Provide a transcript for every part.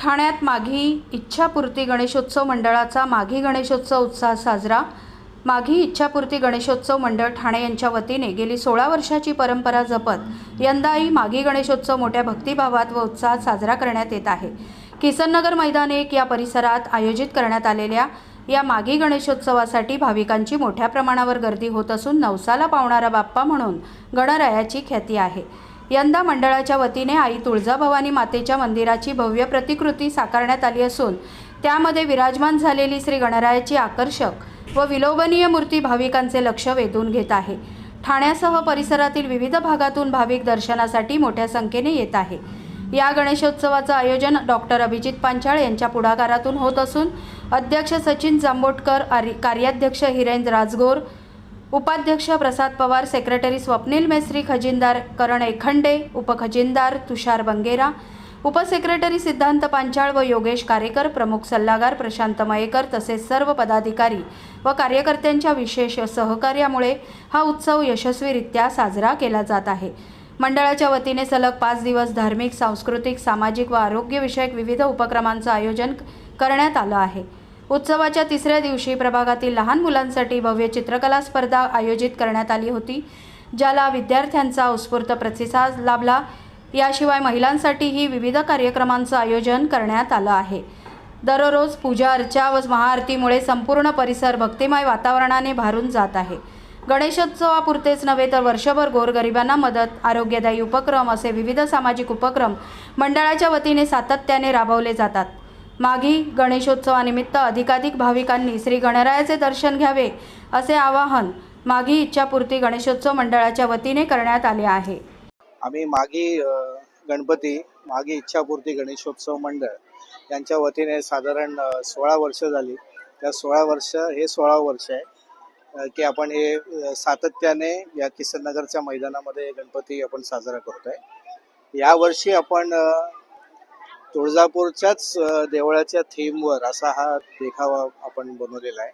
ठाण्यात माघी इच्छापूर्ती गणेशोत्सव मंडळाचा माघी गणेशोत्सव उत्साह साजरा. माघी इच्छापूर्ती गणेशोत्सव मंडळ ठाणे यांच्या वतीने गेली सोळा वर्षाची परंपरा जपत यंदाही माघी गणेशोत्सव मोठ्या भक्तिभावात व उत्साहात साजरा करण्यात येत आहे. किसननगर मैदान एक या परिसरात आयोजित करण्यात आलेल्या या माघी गणेशोत्सवासाठी भाविकांची मोठ्या प्रमाणावर गर्दी होत असून नवसाला पावणारा बाप्पा म्हणून गणरायाची ख्याती आहे. यंदा मंडळाच्या वतीने आई तुळजाभवानी मातेच्या मंदिराची भव्य प्रतिकृती साकारण्यात आली असून त्यामध्ये विराजमान झालेली श्री गणरायाची आकर्षक व विलोभनीय मूर्ती भाविकांचे लक्ष वेधून घेत आहे. ठाण्यासह परिसरातील विविध भागातून भाविक दर्शनासाठी मोठ्या संख्येने येत आहे. या गणेशोत्सवाचं आयोजन डॉक्टर अभिजित पांचाळ यांच्या पुढाकारातून होत असून अध्यक्ष सचिन जांबोटकर आर कार्याध्यक्ष हिरेन राजगोर उपाध्यक्ष प्रसाद पवार सेक्रेटरी स्वप्नील मेस्त्री खजिनदार करण एखंडे उपखजिनदार तुषार बंगेरा उपसेक्रेटरी सिद्धांत पांचाळ व योगेश कारेकर प्रमुख सल्लागार प्रशांत मयेकर तसेच सर्व पदाधिकारी व कार्यकर्त्यांच्या विशेष सहकार्यामुळे हा उत्सव यशस्वीरित्या साजरा केला जात आहे. मंडळाच्या वतीने सलग पाच दिवस धार्मिक सांस्कृतिक सामाजिक व आरोग्यविषयक विविध उपक्रमांचं आयोजन करण्यात आलं आहे. उत्सवाच्या तिसऱ्या दिवशी प्रभागातील लहान मुलांसाठी भव्य चित्रकला स्पर्धा आयोजित करण्यात आली होती ज्याला विद्यार्थ्यांचा उत्स्फूर्त प्रतिसाद लाभला. याशिवाय महिलांसाठीही विविध कार्यक्रमांचं आयोजन करण्यात आलं आहे. दररोज पूजा अर्चा व महाआरतीमुळे संपूर्ण परिसर भक्तिमय वातावरणाने भारून जात आहे. गणेशोत्सवापुरतेच नव्हे तर वर्षभर गोरगरिबांना मदत आरोग्यदायी उपक्रम असे विविध सामाजिक उपक्रम मंडळाच्या वतीने सातत्याने राबवले जातात. माघी गणेशोत्सवानिमित्त अधिकाधिक भाविकांनी श्री गणरायाचे दर्शन घ्यावे असे आवाहन माघी इच्छापूर्ती गणेशोत्सव मंडळाच्या वतीने करण्यात आले आहे. आम्ही मागी गणपती मागी इच्छापूर्ती गणेशोत्सव मंडळ यांच्या वतीने साधारण सोळा वर्ष झाली. त्या सोळा वर्ष हे सोळा वर्ष आहे की आपण हे सातत्याने या किसननगरच्या मैदानामध्ये गणपती आपण साजरा करतोय. यावर्षी आपण तुळजापूरच्याच देवळाच्या थीमवर असा हा देखावा आपण बनवलेला आहे.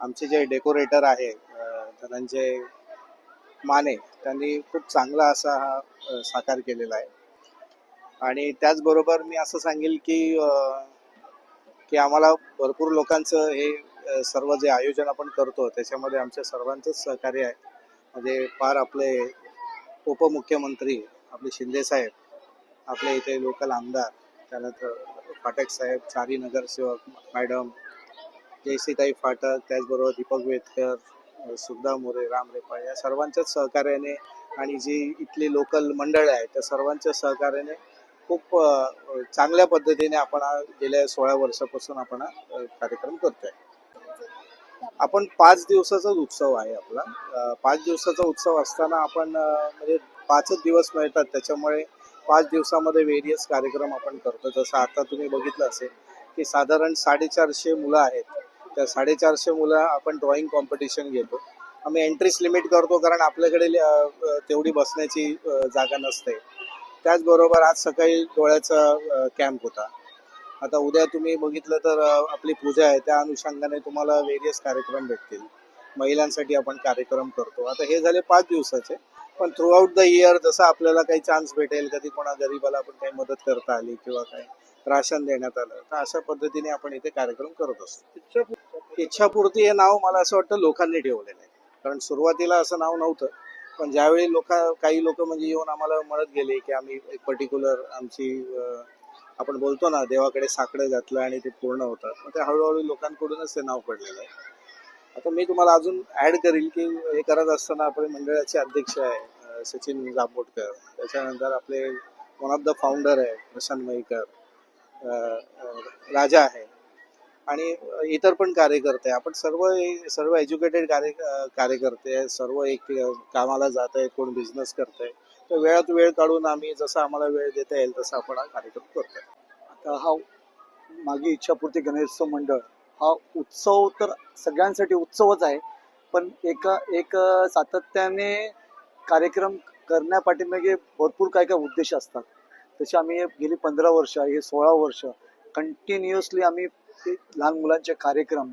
आमचे जे डेकोरेटर आहे धनंजय माने त्यांनी खूप चांगला असा हा साकार केलेला आहे. आणि त्याचबरोबर मी असं सांगेल की की आम्हाला भरपूर लोकांचं हे सर्व जे आयोजन आपण करतो त्याच्यामध्ये आमच्या सर्वांचंच सहकार्य आहे. म्हणजे फार आपले उपमुख्यमंत्री आपले शिंदे साहेब आपले इथे लोकल आमदार त्यानंतर फाटक साहेब चारी नगरसेवक मॅडम जयसीताई फाटक त्याचबरोबर दीपक वेतकर सुखदा मोरे राम रेपा या सर्वांच्याच सहकार्याने आणि जी इथली लोकल मंडळ आहे त्या सर्वांच्या सहकार्याने खूप चांगल्या पद्धतीने आपण गेल्या सोळा वर्षापासून आपण हा कार्यक्रम करतोय. आपण पाच दिवसाचाच उत्सव आहे आपला. पाच दिवसाचा उत्सव असताना आपण म्हणजे पाचच दिवस मिळतात. त्याच्यामुळे पाच दिवसामध्ये वेरियस कार्यक्रम आपण करतो. जसं आता तुम्ही बघितलं असेल की साधारण साडेचारशे मुलं आहेत. त्या साडेचारशे मुलं आपण ड्रॉइंग कॉम्पिटिशन घेतो. आम्ही एंट्रीस लिमिट करतो कारण आपल्याकडे तेवढी बसण्याची जागा नसते. त्याचबरोबर आज सकाळी डोळ्याचा कॅम्प होता. आता उद्या तुम्ही बघितलं तर आपली पूजा आहे. त्या अनुषंगाने तुम्हाला वेरियस कार्यक्रम भेटतील. महिलांसाठी आपण कार्यक्रम करतो. आता हे झाले पाच दिवसाचे. पण थ्रूआउट द इयर जसं आपल्याला काही चान्स भेटेल कधी कोणा गरीबाला आपण काही मदत करता आली किंवा काही राशन देण्यात आलं तर अशा पद्धतीने आपण इथे कार्यक्रम करत असतो. इच्छापूर्ती हे नाव मला असं वाटतं लोकांनी ठेवलेलं आहे. कारण सुरुवातीला असं नाव नव्हतं पण ज्यावेळी लोक काही लोक म्हणजे येऊन आम्हाला म्हणत गेले की आम्ही एक पर्टिक्युलर आमची आपण बोलतो ना देवाकडे साकडं घातलं आणि ते पूर्ण होतं मग ते हळूहळू लोकांकडूनच ते नाव पडलेलं आहे. आता मी तुम्हाला अजून ऍड करील की हे करत असताना आपले मंडळाचे अध्यक्ष आहे सचिन जांभोटकर त्याच्यानंतर आपले वन ऑफ द फाउंडर आहे प्रशांत मयकर राजा आहे. आणि इतर पण कार्यकर्ते. आपण सर्व सर्व एज्युकेटेड कार्य कार्यकर्ते सर्व एक कामाला जात आहे कोण बिझनेस करत आहे. तर वेळात वेळ काढून आम्ही जसं आम्हाला वेळ देता येईल तसं आपण हा कार्यक्रम करतो आता हा मागे इच्छापूर्ती गणेशोत्सव मंडळ हा उत्सव तर सगळ्यांसाठी उत्सवच आहे पण एका एक सातत्याने कार्यक्रम करण्यापाठीमागे भरपूर काय काय उद्देश असतात. तसे आम्ही गेली पंधरा वर्ष हे सोळा वर्ष कंटिन्युअसली आम्ही लहान मुलांचे कार्यक्रम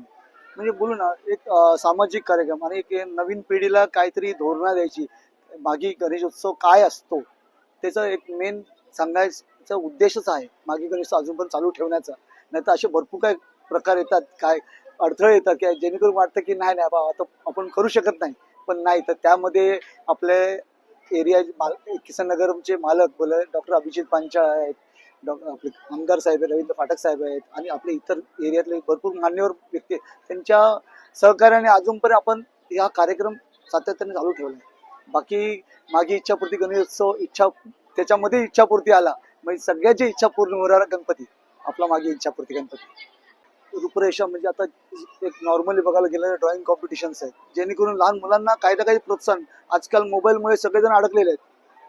म्हणजे बोलू ना एक सामाजिक कार्यक्रम आणि एक नवीन पिढीला काहीतरी धोरणा द्यायची. मागे गणेशोत्सव काय असतो त्याचं एक मेन सांगायचा उद्देशच आहे. मागे गणेश अजून पण चालू ठेवण्याचा. नाही तर असे भरपूर काय प्रकार येतात काय अडथळे येतात की जेणेकरून वाटतं की नाही नाही बाबा आता आपण करू शकत नाही. पण नाही तर त्यामध्ये आपले एरिया किसन नगरचे मालक बोल डॉक्टर अभिजित पांचाळ आहेत डॉक्टर आपले आमदार साहेब आहेत रवींद्र फाटक साहेब आहेत आणि आपले इतर एरियातले भरपूर मान्यवर व्यक्ती त्यांच्या सहकार्याने अजूनपर्यंत आपण हा कार्यक्रम सातत्याने चालू ठेवला आहे. बाकी मागे इच्छापूर्ती गणेशोत्सव इच्छा त्याच्यामध्ये इच्छापूर्ती आला. म्हणजे सगळ्याची इच्छा पूर्ण होणारा गणपती. आपला मागे इच्छापूर्ती गणपती. रूपरेषा म्हणजे आता एक नॉर्मली बघायला गेलं ड्रॉइंग कॉम्पिटिशन्स आहेत. जेणेकरून लहान मुलांना काही ना काही प्रोत्साहन आजकाल मोबाईलमुळे सगळेजण अडकलेले आहेत.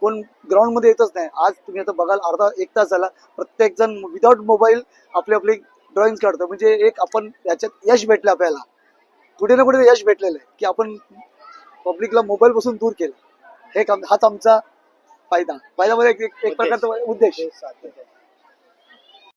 कोण ग्राउंडमध्ये येतच नाही. आज तुम्ही आता बघाल अर्धा एक तास झाला प्रत्येक जण विदाऊट मोबाईल आपले आपले ड्रॉइंग काढतो. म्हणजे एक आपण याच्यात यश भेटलं आपल्याला. कुठे ना कुठे यश भेटलेलं आहे की आपण पब्लिकला मोबाईल पासून दूर केलं. हे काम हाच आमचा फायदा. फायदा म्हणजे एक- प्रकारचा उद्देश.